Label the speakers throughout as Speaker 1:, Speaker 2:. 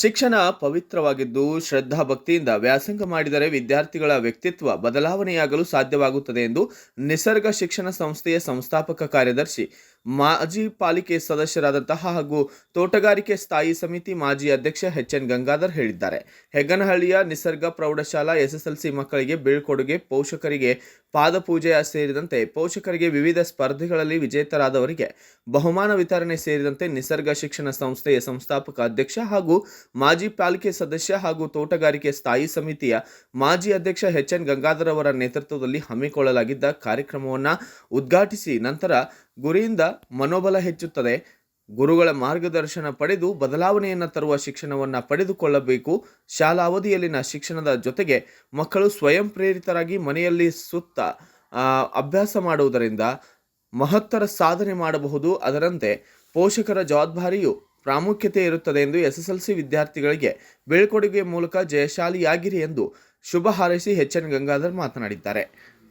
Speaker 1: ಶಿಕ್ಷಣ ಪವಿತ್ರವಾಗಿದ್ದು ಶ್ರದ್ಧಾ ಭಕ್ತಿಯಿಂದ ವ್ಯಾಸಂಗ ಮಾಡಿದರೆ ವಿದ್ಯಾರ್ಥಿಗಳ ವ್ಯಕ್ತಿತ್ವ ಬದಲಾವಣೆಯಾಗಲು ಸಾಧ್ಯವಾಗುತ್ತದೆ ಎಂದು ನಿಸರ್ಗ ಶಿಕ್ಷಣ ಸಂಸ್ಥೆಯ ಸಂಸ್ಥಾಪಕ ಕಾರ್ಯದರ್ಶಿ ಮಾಜಿ ಪಾಲಿಕೆ ಸದಸ್ಯರಾದಂತಹ ಹಾಗೂ ತೋಟಗಾರಿಕೆ ಸ್ಥಾಯಿ ಸಮಿತಿ ಮಾಜಿ ಅಧ್ಯಕ್ಷ ಎಚ್ ಎನ್ ಗಂಗಾಧರ್ ಹೇಳಿದ್ದಾರೆ. ಹೆಗ್ಗನಹಳ್ಳಿಯ ನಿಸರ್ಗ ಪ್ರೌಢಶಾಲಾ ಎಸ್ಎಸ್ಎಲ್ಸಿ ಮಕ್ಕಳಿಗೆ ಬೀಳ್ಕೊಡುಗೆ, ಪೋಷಕರಿಗೆ ಪಾದಪೂಜೆ ಸೇರಿದಂತೆ ಪೋಷಕರಿಗೆ ವಿವಿಧ ಸ್ಪರ್ಧೆಗಳಲ್ಲಿ ವಿಜೇತರಾದವರಿಗೆ ಬಹುಮಾನ ವಿತರಣೆ ಸೇರಿದಂತೆ ನಿಸರ್ಗ ಶಿಕ್ಷಣ ಸಂಸ್ಥೆಯ ಸಂಸ್ಥಾಪಕ ಅಧ್ಯಕ್ಷ ಹಾಗೂ ಮಾಜಿ ಪಾಲಿಕೆ ಸದಸ್ಯ ಹಾಗೂ ತೋಟಗಾರಿಕೆ ಸ್ಥಾಯಿ ಸಮಿತಿಯ ಮಾಜಿ ಅಧ್ಯಕ್ಷ ಎಚ್ ಎನ್ ಗಂಗಾಧರ್ ಅವರ ನೇತೃತ್ವದಲ್ಲಿ ಹಮ್ಮಿಕೊಳ್ಳಲಾಗಿದ್ದ ಕಾರ್ಯಕ್ರಮವನ್ನು ಉದ್ಘಾಟಿಸಿ ನಂತರ ಗುರಿಯಿಂದ ಮನೋಬಲ ಹೆಚ್ಚುತ್ತದೆ. ಗುರುಗಳ ಮಾರ್ಗದರ್ಶನ ಪಡೆದು ಬದಲಾವಣೆಯನ್ನು ತರುವ ಶಿಕ್ಷಣವನ್ನು ಪಡೆದುಕೊಳ್ಳಬೇಕು. ಶಾಲಾ ಅವಧಿಯಲ್ಲಿನ ಶಿಕ್ಷಣದ ಜೊತೆಗೆ ಮಕ್ಕಳು ಸ್ವಯಂ ಪ್ರೇರಿತರಾಗಿ ಮನೆಯಲ್ಲಿ ಸುತ್ತ ಅಭ್ಯಾಸ ಮಾಡುವುದರಿಂದ ಮಹತ್ತರ ಸಾಧನೆ ಮಾಡಬಹುದು. ಅದರಂತೆ ಪೋಷಕರ ಜವಾಬ್ದಾರಿಯು ಪ್ರಾಮುಖ್ಯತೆ ಇರುತ್ತದೆ ಎಂದು ಎಸ್ಎಸ್ಎಲ್ಸಿ ವಿದ್ಯಾರ್ಥಿಗಳಿಗೆ ಬೀಳ್ಕೊಡುಗೆ ಮೂಲಕ ಜಯಶಾಲಿಯಾಗಿರಿ ಎಂದು ಶುಭ ಹಾರೈಸಿ, ಎಚ್ ಎನ್ ಗಂಗಾಧರ್ ಮಾತನಾಡಿದ್ದಾರೆ.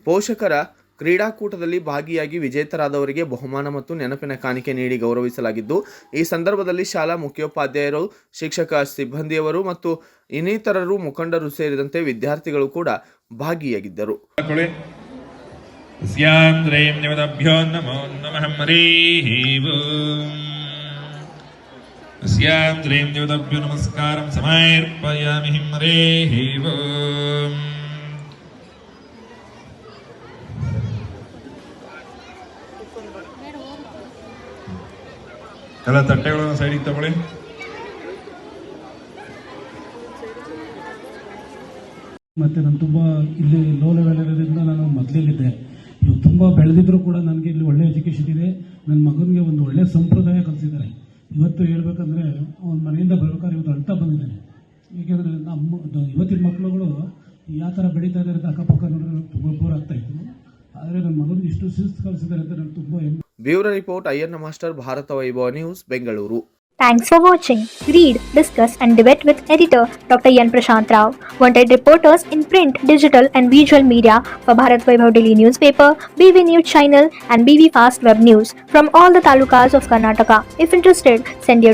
Speaker 1: ಪೋಷಕರ ಕ್ರೀಡಾಕೂಟದಲ್ಲಿ ಭಾಗಿಯಾಗಿ ವಿಜೇತರಾದವರಿಗೆ ಬಹುಮಾನ ಮತ್ತು ನೆನಪಿನ ಕಾಣಿಕೆ ನೀಡಿ ಗೌರವಿಸಲಾಗಿದ್ದು, ಈ ಸಂದರ್ಭದಲ್ಲಿ ಶಾಲಾ ಮುಖ್ಯೋಪಾಧ್ಯಾಯರು, ಶಿಕ್ಷಕ ಸಿಬ್ಬಂದಿಯವರು ಮತ್ತು ಇನ್ನಿತರರು ಮುಖಂಡರು ಸೇರಿದಂತೆ ವಿದ್ಯಾರ್ಥಿಗಳು ಕೂಡ ಭಾಗಿಯಾಗಿದ್ದರು.
Speaker 2: ನಮಸ್ಕಾರಂ ಸ್ಯಾಂ ದ್ರೈಂ ಎಲ್ಲ ತಟ್ಟೆಗಳನ್ನು ಸೈಡಿಗೆ ತಗೊಳ್ಳಿ
Speaker 3: ಮತ್ತು ನಾನು ತುಂಬ ಇಲ್ಲಿ ಲೋ ಲೆವೆಲ್ ಇರೋದ್ರಿಂದ ನಾನು ಮೊದಲಿಲ್ಲಿದ್ದೆ ಇವ್ರು ತುಂಬ ಬೆಳೆದಿದ್ರು ಕೂಡ ನನಗೆ ಇಲ್ಲಿ ಒಳ್ಳೆ ಎಜುಕೇಶನ್ ಇದೆ. ನನ್ನ ಮಗನಿಗೆ ಒಂದು ಒಳ್ಳೆ ಸಂಪ್ರದಾಯ ಕಲಿಸಿದ್ದಾರೆ. ಇವತ್ತು ಹೇಳ್ಬೇಕಂದ್ರೆ ಅವನ ಮನೆಯಿಂದ ಬರ್ಬೇಕಾದ್ರೆ ಇವತ್ತು ಅಳ್ತಾ ಬಂದಿದ್ದಾನೆ. ಏಕೆಂದರೆ ನಮ್ಮ ಇವತ್ತಿನ ಮಕ್ಕಳುಗಳು ಯಾವ ಥರ ಬೆಳೀತಾ ಇದ್ದಾರೆ ಅಂತ ಅಕ್ಕಪಕ್ಕ ನೋಡಿದ್ರೆ ತುಂಬ ಬೋರ್ ಆಗ್ತಾ ಇತ್ತು. ಆದರೆ ನನ್ನ ಮಗನಿಗೆ ಇಷ್ಟು ಶಿಸ್ತು ಕಲಿಸಿದ್ದಾರೆ ಅಂತ ನನಗೆ ತುಂಬ ಹೆಮ್ಮೆ.
Speaker 1: Bureau report Ayyanna master Bharata Vaibhava news Bengaluru
Speaker 4: Thanks for watching. Read, discuss, and debate with editor Dr. Yan Prashant Rao. Wanted reporters in print, digital, and visual media for Bharat Vaibhav Daily Newspaper, BV News Channel, and BV Fast Web News from all the talukas of Karnataka. If interested, send your